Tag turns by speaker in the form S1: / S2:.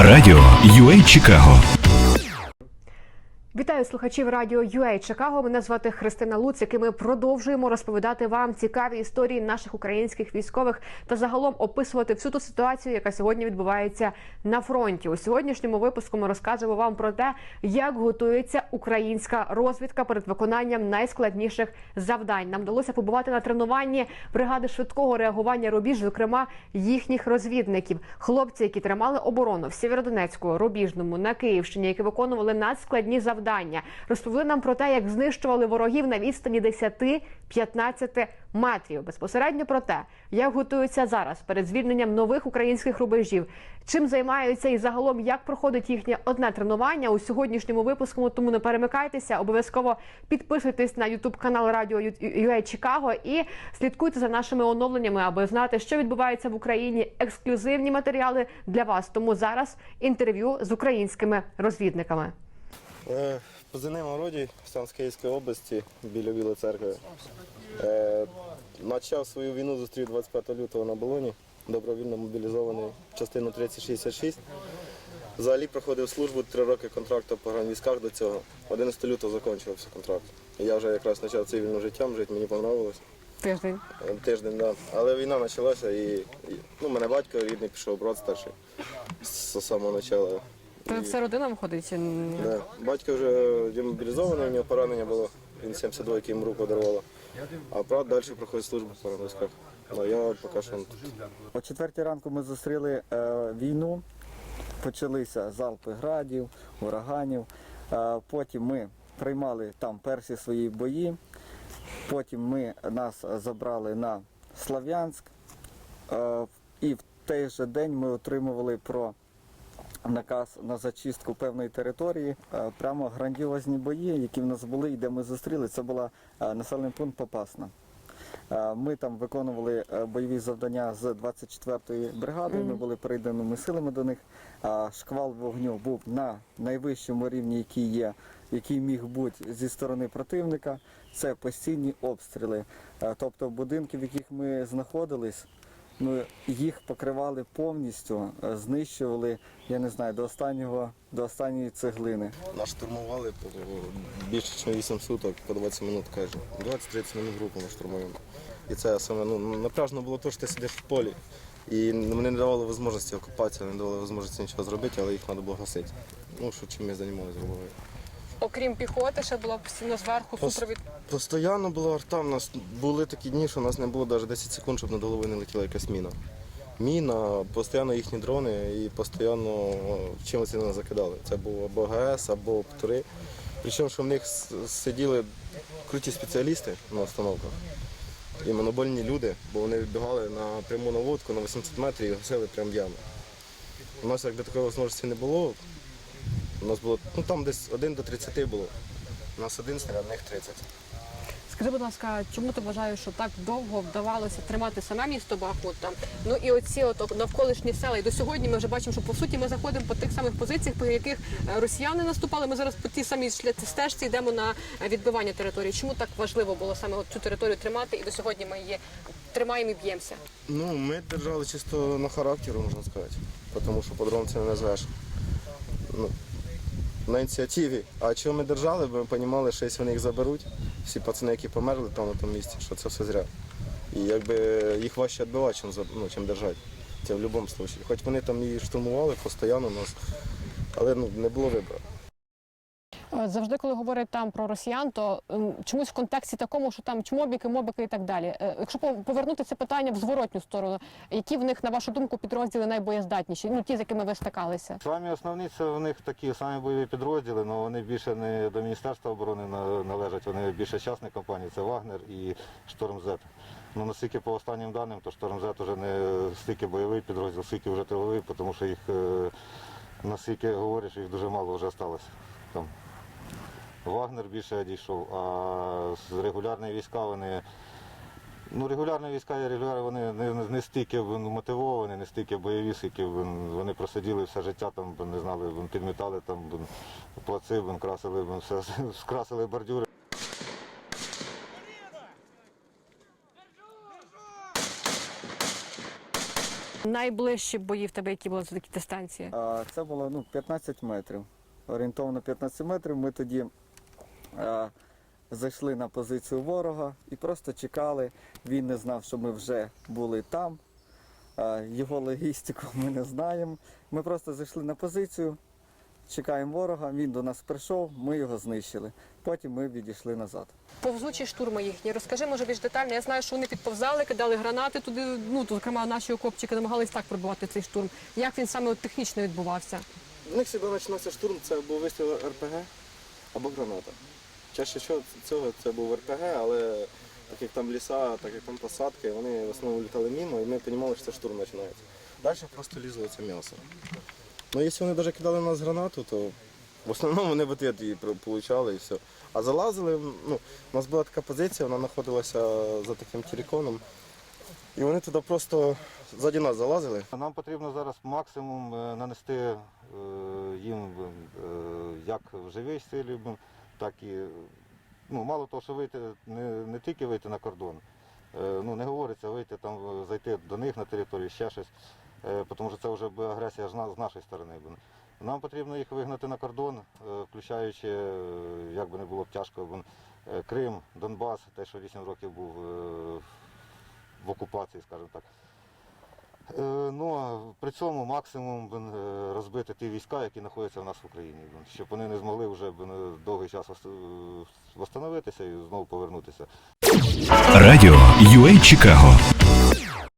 S1: Радіо UA Чикаго.
S2: Вітаю слухачів радіо UA Чикаго. Мене звати Христина Луцик і ми продовжуємо розповідати вам цікаві історії наших українських військових та загалом описувати всю ту ситуацію, яка сьогодні відбувається на фронті. У сьогоднішньому випуску ми розкажемо вам про те, як готується українська розвідка перед виконанням найскладніших завдань. Нам вдалося побувати на тренуванні бригади швидкого реагування рубіж, зокрема їхніх розвідників, хлопці, які тримали оборону в Сєвєродонецьку, Рубіжному на Київщині, які виконували надскладні завдання, розповіли нам про те, як знищували ворогів на відстані 10-15 метрів. Безпосередньо про те, як готуються зараз перед звільненням нових українських рубежів, чим займаються і загалом як проходить їхнє одне тренування у сьогоднішньому випуску. Тому не перемикайтеся, обов'язково підписуйтесь на Ютуб канал Радіо UA Чикаго і слідкуйте за нашими оновленнями, аби знати, що відбувається в Україні. Ексклюзивні матеріали для вас. Тому зараз інтерв'ю з українськими розвідниками.
S3: Е, Позивний Мороді, сам з Київської області, біля Білої церкви. Е, Почав свою війну, зустрів 25 лютого на Болоні, добровільно мобілізований в частину 3066. Взагалі проходив службу три роки контракту по гранвійськах до цього. 11 лютого закінчився контракт. І Я вже якраз почав цивільним життям жити, мені подобалось.
S2: Тиждень.
S3: Е, Тиждень, да. Але війна почалася і, і ну, мене батько рідний пішов, брат старший з самого початку.
S2: Це вся родина виходить?
S3: Да. Батько вже демобілізований, у нього поранення було. Він 72, який йому руку одорвало. А брат далі проходить службу по військах. Ну, я поки що тут.
S4: О четвертій ранку ми зустріли е, війну. Почалися залпи градів, ураганів. Е, потім ми приймали там перші свої бої. Потім ми нас забрали на Слав'янськ. Е, і в той же день ми отримували про наказ на зачистку певної території. Е, Прямо грандіозні бої, які в нас були, і де ми зустріли. Це була е, населений пункт Попасна. Е, Ми там виконували бойові завдання з 24-ї бригади. Ми були перейденими силами до них. Шквал вогню був на найвищому рівні, який є, який міг бути зі сторони противника. Це постійні обстріли. Тобто будинки, в яких ми знаходились, ну їх покривали повністю, е, знищували, я не знаю, до останнього, до останньої цеглини.
S3: Нас штурмували по більше, ніж 8 суток, по 20 минут кожен. 20-30 минут групу ми штурмуємо. І це саме ну, напряжно було те, що ти сидиш в полі. І вони не давали можливості окупатися, не давали можливості нічого зробити, але їх треба було гасити. Ну, що чим ми займалися головою.
S2: Окрім піхоти, ще була постійно зверху супровід.
S3: Постоянно була арта. У нас були такі дні, що у нас не було навіть 10 секунд, щоб над головою не летіла якась міна. Міна, постійно їхні дрони і постійно чимось вони нас закидали. Це був або ГС, або ПТУРи. Причому, що в них сиділи круті спеціалісти на установках. І монобольні люди, бо вони відбігали на пряму наводку на 800 метрів і гасили прямо яму. У нас якби такої можливості не було. У нас було, ну там десь 1 до 30 було. У нас один снаряд, у них 30.
S2: Скажи, будь ласка, чому ти вважаєш, що так довго вдавалося тримати саме місто Бахмут там? Ну і оці от навколишні села. І до сьогодні ми вже бачимо, що по суті ми заходимо по тих самих позиціях, по яких е, росіяни наступали. Ми зараз по тій самій стежці йдемо на е, відбивання території. Чому так важливо було саме от цю територію тримати? І до сьогодні ми її тримаємо і б'ємося.
S3: Ну, ми держали чисто на характері, можна сказати. Тому що по-другому це не назвеш. Ну, на ініціативі. А чого ми держали, бо ми розуміли, що якщо вони їх заберуть, всі пацани, які померли там на тому місці, що це все зря. І якби їх важче відбивати, чим, ну, чим держати. Це в будь-якому випадку. Хоч вони там і штурмували постійно нас, але ну, не було вибору.
S2: Е, Завжди, коли говорять там про росіян, то ем, чомусь в контексті такому, що там чмобіки, мобіки і так далі. Е, Якщо пов- повернути це питання в зворотню сторону, які в них, на вашу думку, підрозділи найбоєздатніші? Ну ті, з якими ви стикалися?
S5: Самі основні це в них такі самі бойові підрозділи, але вони більше не до Міністерства оборони на- належать, вони більше частних компаній, це Вагнер і Шторм Зет. Ну наскільки по останнім даним, то Шторм Зет вже не стільки бойовий підрозділ, стільки вже тиловий, тому що їх е, наскільки говориш, їх дуже мало вже залишилося там. Вагнер більше дійшов, а з регулярні війська вони. Ну, регулярні війська і регулярні вони не, не, не стільки мотивовані, не стільки бойові, скільки вони просиділи все життя, там не знали, підмітали там плаци, красили, все, скрасили бордюри.
S2: Найближчі бої в тебе, які були за такі дистанції?
S4: А, Це було ну, 15 метрів. Орієнтовно 15 метрів. Ми тоді зайшли на позицію ворога і просто чекали. Він не знав, що ми вже були там. Його логістику ми не знаємо. Ми просто зайшли на позицію, чекаємо ворога, він до нас прийшов, ми його знищили. Потім ми відійшли назад.
S2: Повзучі штурми їхні. Розкажи, може, більш детально. Я знаю, що вони підповзали, кидали гранати туди. Ну, зокрема, наші окопчики намагались так пробивати цей штурм. Як він саме от технічно відбувався?
S3: У них завжди починався штурм, це був вистріл РПГ або граната. Чаще що цього це був РПГ, але так як там ліса, так як там посадки, вони в основному літали мимо, і ми розуміли, що це штурм починається. Далі просто лізло це м'ясо. Ну, якщо вони навіть кидали на нас гранату, то в основному вони в ответ її отримали і все. А залазили, ну, у нас була така позиція, вона знаходилася за таким териконом. І вони туди просто ззаді нас залазили.
S5: Нам потрібно зараз максимум е, нанести е, їм е, як в живій силі, так і ну, мало того, що вийти не, не тільки вийти на кордон. Е, Ну, не говориться вийти там, е, зайти до них на територію, ще щось, е, тому що це вже агресія з нашої сторони. Нам потрібно їх вигнати на кордон, включаючи, як би не було б тяжко, Крим, Донбас, те, що 8 років був в окупації, скажімо так. Е, Ну, а при цьому максимум е, розбити ті війська, які знаходяться в нас в Україні, щоб вони не змогли вже довгий час вос- восстановитися і знову повернутися.
S1: Радіо UA Чикаго